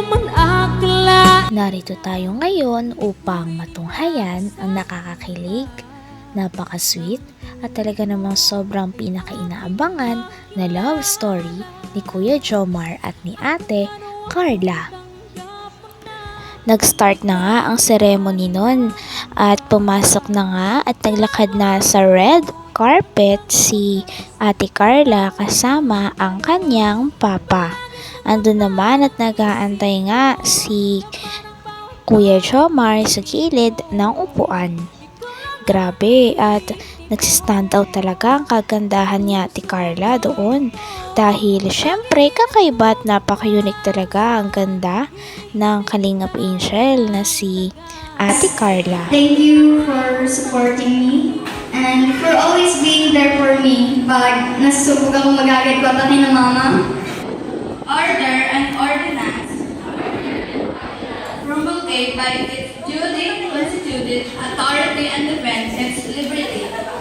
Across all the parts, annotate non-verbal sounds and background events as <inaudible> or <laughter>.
naman akla Narito tayo ngayon upang matunghayan ang nakakakilig, napaka-sweet at talaga namang sobrang pinakainaabangan na love story ni Kuya Jomar at ni Ate Carla. Nag-start na nga ang ceremony nun at pumasok na nga at naglakad na sa red carpet si Ate Carla kasama ang kanyang papa. Andun naman at nag-aantay nga si Kuya Jomar sa gilid ng upuan. Grabe at nagsistand out talaga ang kagandahan ni Ate Carla doon. Dahil syempre kakaiba at napaka-unique talaga ang ganda ng Kalingap Angel na si Ate Carla. Thank you for supporting me and for always being there for me pag nasubok ako magagat ko atakin ng mama. Order and ordinance promulgate by its duly constituted authority and defense its liberty.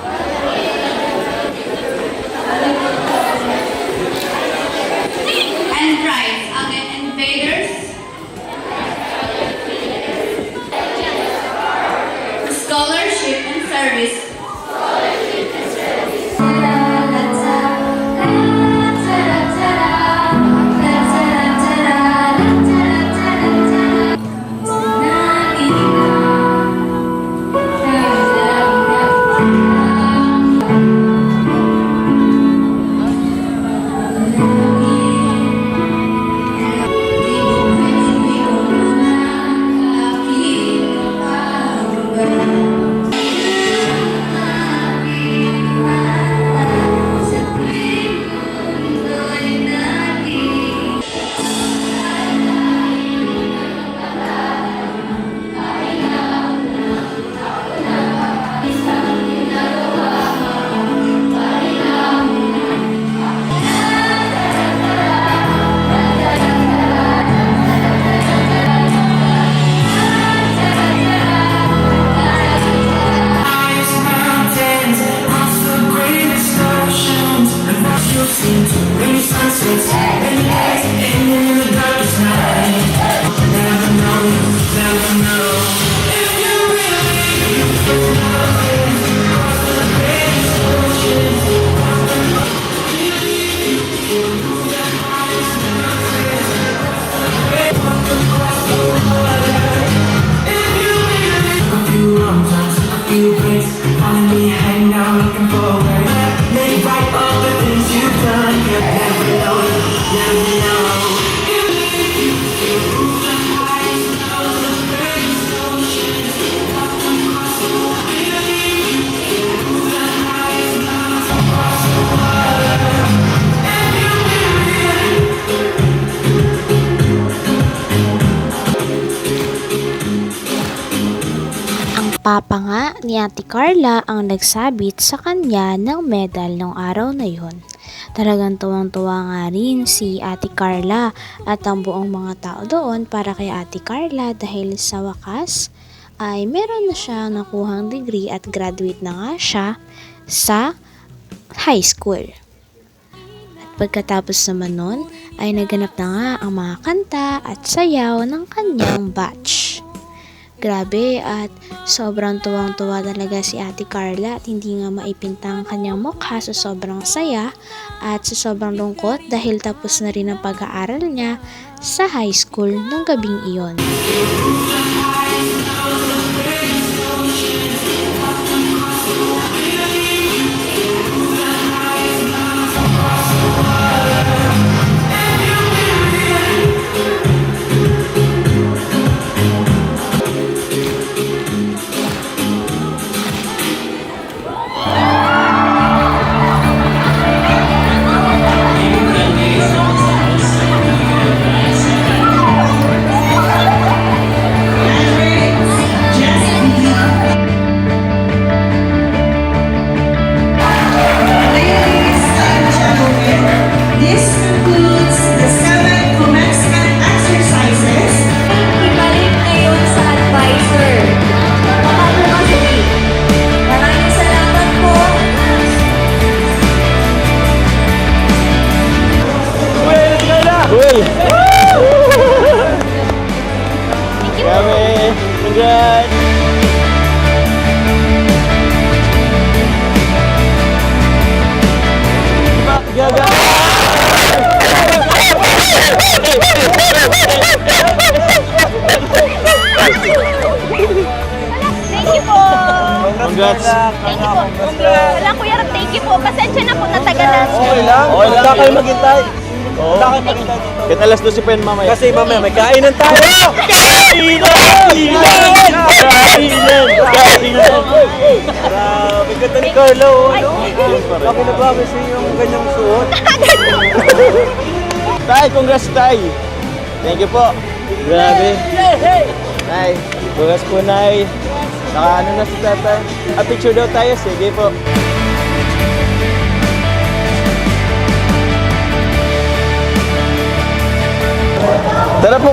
away few breaks, finally hang out looking forward. Papa nga ni Ate Carla ang nagsabit sa kanya ng medal ng araw na yon. Talagang tuwang-tuwa nga rin si Ate Carla at ang buong mga tao doon para kay Ate Carla dahil sa wakas ay meron na siya nakuhang degree at graduate na nga siya sa high school. At pagkatapos naman nun ay naganap na nga ang mga kanta at sayaw ng kanyang batch. Grabe at sobrang tuwang-tuwa talaga si Ate Carla at hindi nga maipinta ang kanyang mukha sa sobrang saya at sa sobrang lungkot dahil tapos na rin ang pag-aaral niya sa high school ng gabing iyon. Cool! Thank you! Grabe! Congrats! Gaga! Thank you po! Congrats! Thank you po! Wala kuya, thank you po. Pasensya na po, natagalan. Okay lang. Okay lang. Wala kayo maghintay. Oo. Wala kayo maghintay dito. Kahit alas 12 pa yun mamaya. Kasi mamaya may kainan tayo. Kainan! Kainan! Kainan! Kainan! Grabe, ganda ni Carla. oh, no? Bakit na ba kasi yung ganyang suot? Tay, congrats tay. Thank you po. Grabe. Tay, congrats po nay. Naka ano na si tatay. Ah, picture daw tayo. Sige po.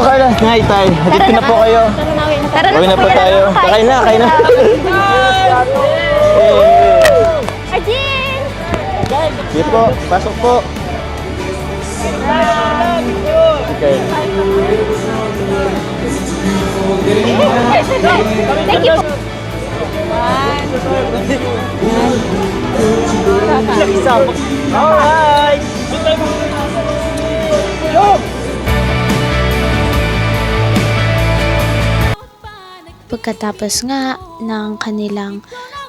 Tara po Carla. Ngay tay. Hatid ko na po kayo. Tara na Uwi na po kuya. tayo. Kain na, kain na. Arjin! Sige po, pasok po. Okay. Thank you. Alright! Pagkatapos nga ng kanilang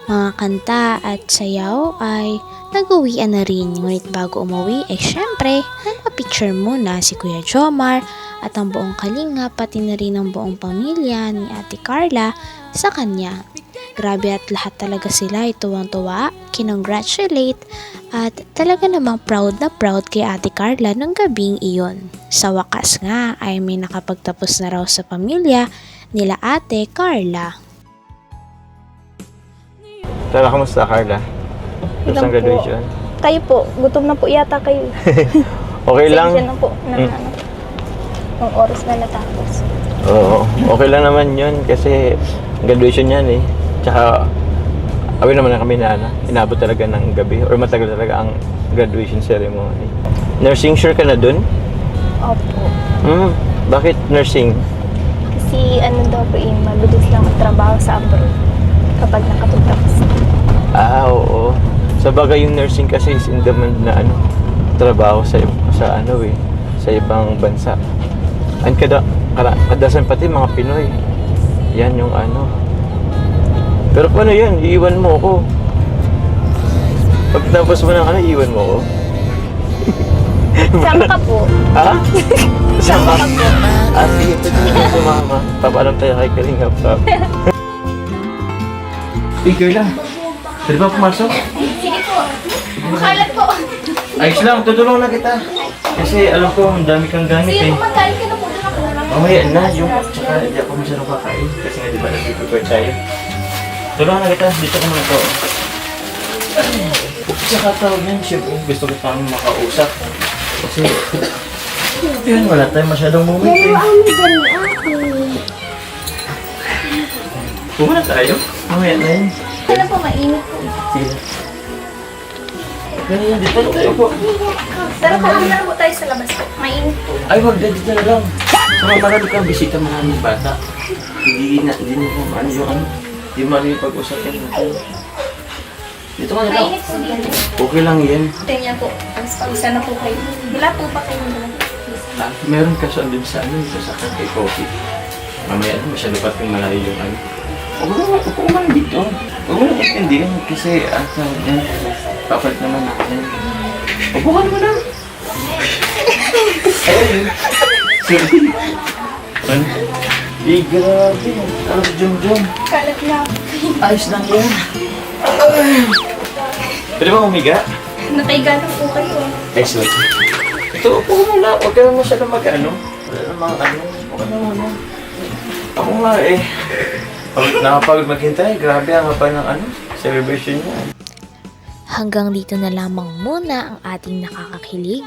mga kanta at sayaw ay nag-uwian na rin. Ngunit bago umuwi, eh syempre, picture muna si Kuya Jomar at ang buong kalinga pati na rin ang buong pamilya ni Ate Carla sa kanya. Grabe at lahat talaga sila ay tuwang-tuwa, kinongratulate at talaga namang proud na proud kay Ate Carla ng gabing iyon. Sa wakas nga ay may nakapagtapos na raw sa pamilya nila Ate Carla. Tara, kamusta Carla? Kamusta ang po. graduation? Kayo po, gutom na po yata kayo. <laughs> Okay lang. Pasensya na po na Mm. ano, ng oras na natapos. Oo, okay lang naman yun kasi graduation yan eh. Tsaka, awin naman na kami na ano, inabot talaga ng gabi or matagal talaga ang graduation ceremony. Nursing sure ka na dun? Opo. Hmm, bakit nursing? Kasi ano daw po yung mabilis lang magtrabaho sa abroad kapag nakatutapos. Ah, oo. Sa bagay yung nursing kasi is in demand na ano, trabaho sa sa ano eh, sa ibang bansa. And kada, kada kadasan pati mga Pinoy. Yan yung ano. Pero paano yan? Iiwan mo ako. Pagtapos mo ng ano, iiwan mo ako. Sama ka po. Ha? <laughs> Sama ka po. Ah, sige, pwede mo sumama. Papalam tayo kay Kalinga pa. Hey, girl lang. Pwede ba pumasok? Sige po. Makalat po. Ayos lang, tutulong na kita. Kasi alam ko, ang dami kang gamit eh. kumakain ka na po. Na Mamaya na, yung tsaka hindi ako masyadong kakain. Kasi nga di ba nag-prepare tayo. Tulungan na kita, dito ka muna to. Tsaka tawag yan, syempre gusto ko pang makausap. Kasi, yun, wala tayong masyadong moment eh. Pumuna tayo? Mamaya na yun. Ano po, mainit po. Sige. Ganyan, dito na tayo po. Pero kung na po tayo sa labas po. Mainit po. Ay, wag na dito na lang. Saka marami kang bisita maraming bata. Hindi na, hindi na kung ano yung ano. Hindi mo ano yung pag-usapan natin. Dito ka na lang. Mainit po dito. Okay lang yan. Tingnan po. Na po kayo. Wala po pa kayo. Ah, meron ka sa andun sa ano, sa sakit kay coffee. Mamaya ano, masyado pa ping malayo yung ano. Huwag mo naman, upo man dito. Huwag mo naman intindihan kasi ata yan. Papalit naman natin. Upo ka naman na. <laughs> Ayun. Sorry. Ano? Eh, grabe. Ano si Jom Jom? Kalat na. Ayos lang yan. Pwede ba umiga? Nakaiga na po kayo. Excellent. Ito, upo ka muna. Huwag ka naman masyado mag-ano. Wala namang ano. Ka na muna. Ako nga eh. Pag nakapagod maghintay, grabe ang haba ng ano, celebration niya. Hanggang dito na lamang muna ang ating nakakakilig,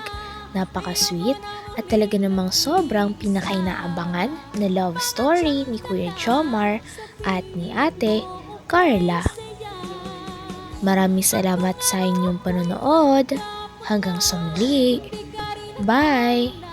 napaka-sweet at talaga namang sobrang pinakainaabangan na love story ni Kuya Jomar at ni Ate Carla. Maraming salamat sa inyong panonood. Hanggang sa muli. Bye!